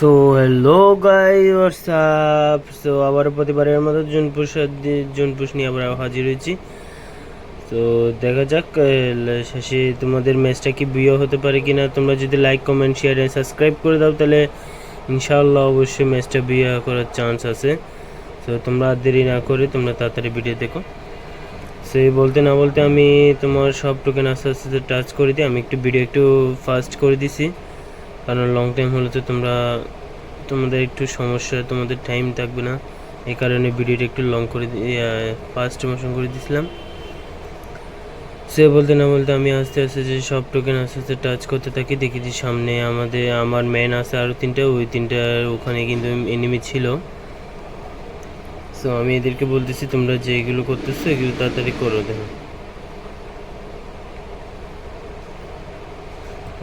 So hello guy what's up so আবার প্রতিবারের মতো জুনপুর সাদ- জুনপুষ নিয়ে আবার হাজির হয়েছি। তো দেখা যাক শেষে তোমাদের ম্যাচটা কি বিয়ে হতে পারে কি না তোমরা যদি like comment share and subscribe করে দাও, তাহলে ইনশাআল্লাহ অবশ্যই ম্যাচটা বিয়ে করার চান্স আছে। তো তোমরা দেরি না করে তোমরা তাড়াতাড়ি ভিডিও দেখো। সেই বলতে না বলতে আমি তোমার সব টোকেন আস্তে আস্তে টাচ করে দিই। আমি একটু ভিডিও একটু ফাস্ট করে দিছি। কারণ লং টাইম হলে তো তোমরা, তোমাদের একটু সমস্যা, তোমাদের টাইম থাকবে না। এই কারণে ভিডিওটা একটু লং করে ফার্স্ট মোশন করে দিয়েছিলাম সে বলতে না বলতে আমি আস্তে আস্তে যে সব টোকেন আস্তে আস্তে টাচ করতে থাকি, দেখি যে সামনে আমাদের, আমার ম্যান আছে আরও তিনটা, ওই তিনটা ওখানে কিন্তু এনিমি ছিল। সো আমি এদেরকে বলতেছি, তোমরা যে এগুলো করতেছো, এগুলো তাড়াতাড়ি করো দেখো।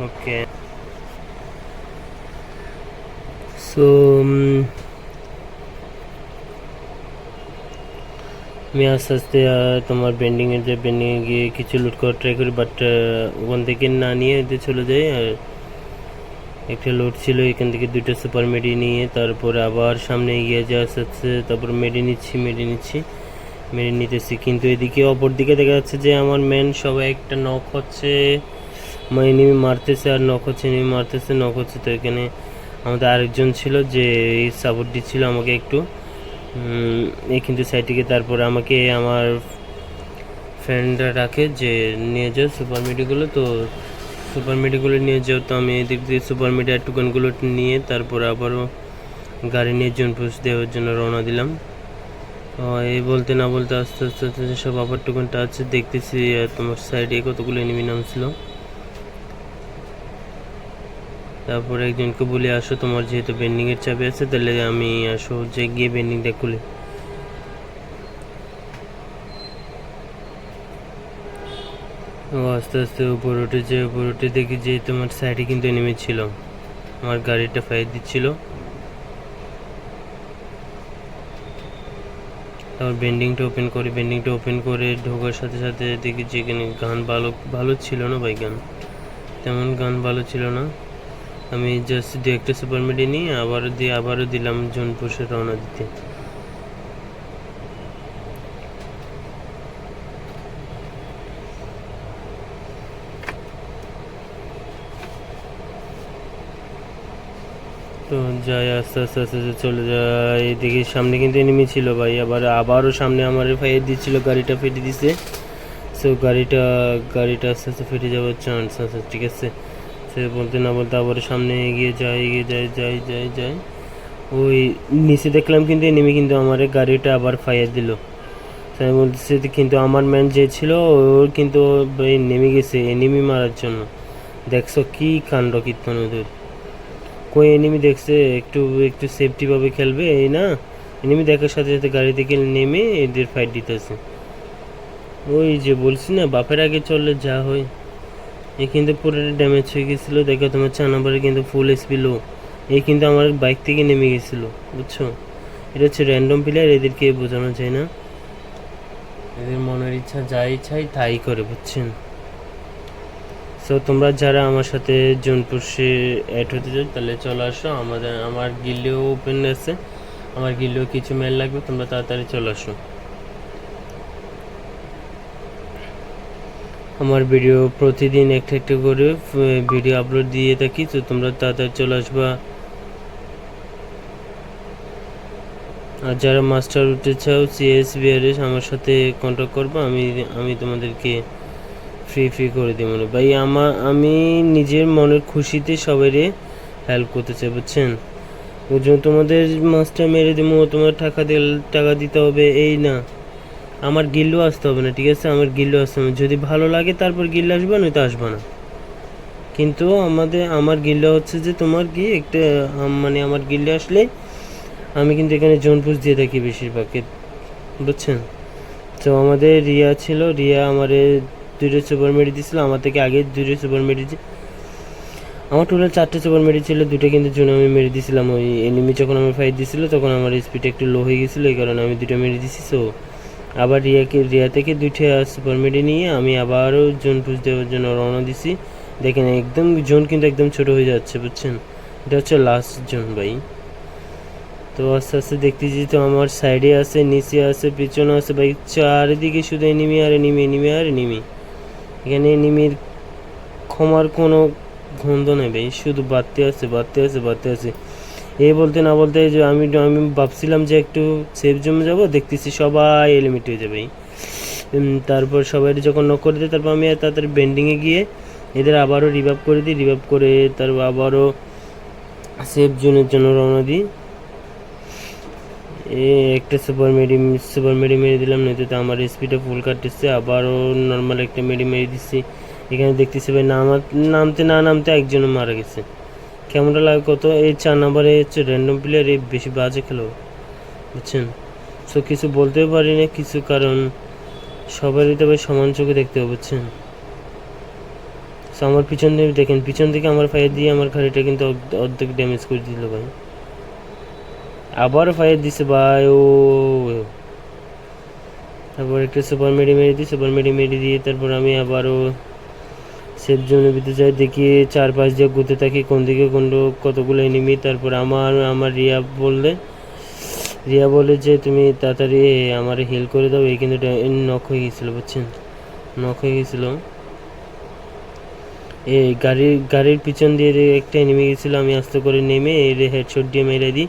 ওকে সো আমি আস্তে আস্তে তোমার বেন্ডিংয়ের যে বেন্ডিংয়ে গিয়ে কিছু লুট করার ট্রাই করি বাট ওখান থেকে না নিয়ে এতে চলে যাই, আর একটা লোড ছিল, এখান থেকে দুটো সুপার মেডি নিয়ে, তারপরে আবার সামনে এগিয়ে যাওয়া আস্তে আস্তে, তারপর মেডি নিচ্ছি মেডি নিচ্ছি মেডি নিতেছি, কিন্তু এদিকে অপর দিকে দেখা যাচ্ছে যে আমার ম্যান সবাই একটা নক হচ্ছে এনিমি মারতেছে, আর নক হচ্ছে এনিমি মারতেছে নক হচ্ছে, তো এখানে আমাদের আরেকজন ছিল যে সাপোর্ট দিচ্ছিল আমাকে একটু। এই কিন্তু সাইড থেকে তারপরে আমাকে আমার ফ্রেন্ডরা রাখে যে, নিয়ে যাও সুপার মিডিগুলো তো সুপার মিডিগুলো নিয়ে যাও তো আমি এদিক দিয়ে সুপার মিডিয়ার টুকানগুলো নিয়ে তারপর আবারও গাড়ি নিয়ে জনপুষ দেওয়ার জন্য রওনা দিলাম। এই বলতে না বলতে আস্তে আস্তে আস্তে সব আবার টুকানটা আছে, দেখতেছি তোমার সাইডে কতগুলো এনিমি নাম ছিল তারপরে একজনকে বলে, আসো, তোমার যেহেতু বেন্ডিংয়ের চাবি আছে, তাহলে আমি আসো, যে গিয়ে বেন্ডিংটা খুলে। আস্তে আস্তে উপর উঠেছে উপর উঠে দেখি যে তোমার সাইডে কিন্তু নেমে ছিল। আমার গাড়িটা ফায়ার দিচ্ছিল। তারপর বেন্ডিংটা ওপেন করে বেন্ডিংটা ওপেন করে ঢোকার সাথে সাথে দেখি যে এখানে গান ভালো ভালো ছিল না ভাই গান। তেমন গান ভালো ছিল না। আমি জাস্ট দু একটা সুপার মিডি নিয়ে আবারও দিয়ে, আবারও দিলাম জোনপুষে রওনা দিতে। তো যাই, আস্তে আস্তে আস্তে আস্তে চলে যাই। দেখি সামনে কিন্তু এনিমি ছিল ভাই। আবার, আবারও সামনে আমার ফাইয়ার দিচ্ছিল, গাড়িটা ফেটে দিছে। সো গাড়িটা গাড়িটা আস্তে আস্তে ফেটে যাওয়ার চান্স আছে, ঠিক আছে। সে বলতে না বলতে আবার সামনে এগিয়ে যাই এগিয়ে যাই যাই যাই যাই ওই নিচে দেখলাম কিন্তু এনিমি কিন্তু আমার গাড়িটা আবার ফায়ার দিল। তো আমি বলতেছি কিন্তু আমার ম্যান যে ছিল, ওর কিন্তু নেমে গেছে এনিমি মারার জন্য। দেখছ কি কাণ্ড কীর্তন ওদের। কই এনিমি দেখছে? একটু একটু সেফটিভাবে খেলবে, এই না? এনিমি দেখার সাথে সাথে গাড়ি থেকে নেমে এদের ফাইট দিতেছে। ওই যে বলছি না, বাপের আগে চললে যা হয়। এই কিন্তু পুরো ড্যামেজ হয়ে গেছিল। দেখো তোমার চার নম্বরে কিন্তু ফুল এসপি লো এই কিন্তু আমার বাইক থেকে নেমে গেছিল, বুঝছ? এটা হচ্ছে র্যান্ডম প্লেয়ার এদেরকে বোঝানো যায় না। এদের মনের ইচ্ছা যা ইচ্ছাই তাই করে, বুঝছেন? সো তোমরা যারা আমার সাথে জোনপুরসে অ্যাড হতে চাও, তাহলে চলে আসো। আমাদের আমার গিল্লেও ওপেন আছে। আমার গিল্লেও কিছু মেল লাগবে, তোমরা তাড়াতাড়ি চলে আসো। আমার ভিডিও প্রতিদিন একটা একটা করে ভিডিও আপলোড দিয়ে থাকি, তো তোমরা তাড়াতাড়ি চলে আসবা। আর যারা মাস্টার উঠতে চাও সিএস বিআরএস আমার সাথে কন্ট্যাক্ট করব, আমি আমি তোমাদেরকে ফ্রি ফ্রি করে দিই মনে ভাই আমার আমি নিজের মনের খুশিতে সবাইরে হেল্প করতে চাই, বুঝছেন? ওই জন্য তোমাদের মাস্টার মেরে দেবো, তোমার টাকা দিল, টাকা দিতে হবে, এই না। আমার গিল্লু আসতে হবে না, ঠিক আছে? আমার গিল্লু আসতে হবে যদি ভালো লাগে, তারপর গিল্লু আসবে, নয়তো আসবে না। কিন্তু আমাদের, আমার গিল্লা হচ্ছে যে, তোমার কি একটা মানে আমার গিল্লে আসলে আমি কিন্তু এখানে জোনপুষ দিয়ে থাকি বেশিরভাগ এ- বুঝছেন? তো আমাদের রিয়া ছিল, রিয়া আমারে দুটো সুপার মেডি দিছিল, আমার থেকে আগে দুটো সুপার মেডি আমার টোটাল চারটে সুপার মেডি ছিল দুটো কিন্তু জন্য আমি মেরে দিয়েছিলাম ওই এনিমি যখন আমার ফাইট দিছিল, তখন আমার স্পিড একটু লো হয়ে গেছিল, এই কারণে আমি দুটো মেরে দিছি সো আবার রিয়াকে রিয়া থেকে দুইটা সুপার মেডি নিয়ে আমি আবারও জোন পুষ দেওয়ার জন্য রওনা দিছি। দেখেন একদম জোন কিন্তু একদম ছোট হয়ে যাচ্ছে, বুঝছেন? এটা হচ্ছে লাস্ট জোন ভাই। তো আস্তে আস্তে দেখতেছি তো আমার সাইডে আছে, নিচে আছে, পিছনে আছে ভাই। চারিদিকে শুধু এনিমি আর এনিমি এনিমি আর এনিমি এখানে এনিমির ক্ষমার কোনো গন্ধ নেই ভাই। শুধু বাড়তে আছে বাড়তে আছে বাড়তে আছে। এই বলতে না বলতে যে আমি আমি ভাবছিলাম যে একটু সেফ জমে যাব, দেখতেছি সবাই এলিমিট হয়ে যাবে। তারপর সবাই যখন নক করে দিই তারপর আমি তাড়াতাড়ি বেন্ডিংয়ে গিয়ে এদের আবারও রিভাইভ করে দিই রিভাইভ করে তারপর আবারও সেফ জোনের জন্য রওনা দিই। এ একটা সুপার মেডি সুপার মেডি মেরে দিলাম, নয়তো তো আমার স্পিডটা ফুল কাটতেছে, আবারও নর্মাল একটা মেডি মেরে দিচ্ছি। এখানে দেখতেছি ভাই নামা নামতে না নামতে একজন মারা গেছে। কেমনটা লাগে কত? এই চার নাম্বারে হচ্ছে র্যান্ডম প্লেয়ার এই বেশি বাজে খেলো, বুঝছেন? সো কিছু বলতেও পারি না কিছু কারণ সবারই তবে সমান চোখে দেখতে হবে, বুঝছেন? সো আমার পিছন দিকে দেখেন, পিছন দিকে আমার ফায়ার দিয়ে আমার গাড়িটা কিন্তু অর্ধেক ড্যামেজ করে দিল ভাই। আবার ফায়ার দিছে ভাই, ও তারপর একটা সুপার মেডি মেরে দিই সুপার মেডি মেরে দিয়ে তারপর আমি আবারও সেফ ভিতরে যাই দেখি চার পাঁচ দিয়ে ঘুরতে থাকি, কোন দিকে কোন কতগুলো এনিমি তারপর আমার আমার রিয়া বললে, রিয়া বলে যে, তুমি তাড়াতাড়ি আমার হিল করে দাও। এই কিন্তু নক হয়ে গেছিল, বুঝছেন? নক হয়ে গেছিল। এই গাড়ির গাড়ির পিছন দিয়ে একটা এনিমি গেছিল, আমি আস্তে করে নেমে এর হেডশট দিয়ে মেরে দিই।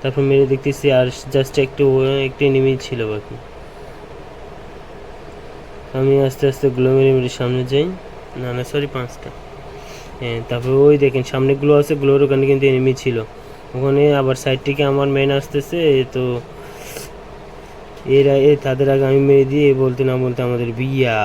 তারপর মেরে দেখতেছি, আর জাস্ট একটু একটা এনিমি ছিল বাকি। আমি আস্তে আস্তে গ্লো মেরে মেরে সামনে যাই। না না সরি পাঁচটা। হ্যাঁ তারপরে ওই দেখেন, সামনে গ্লো আছে, গ্লোর ওখানে কিন্তু এনিমি ছিল। ওখানে আবার সাইড থেকে আমার মেন আসতেছে, তো এরা, এ তাদের আগে আমি মেরে দিয়ে বলতে না বলতে আমাদের বিয়া।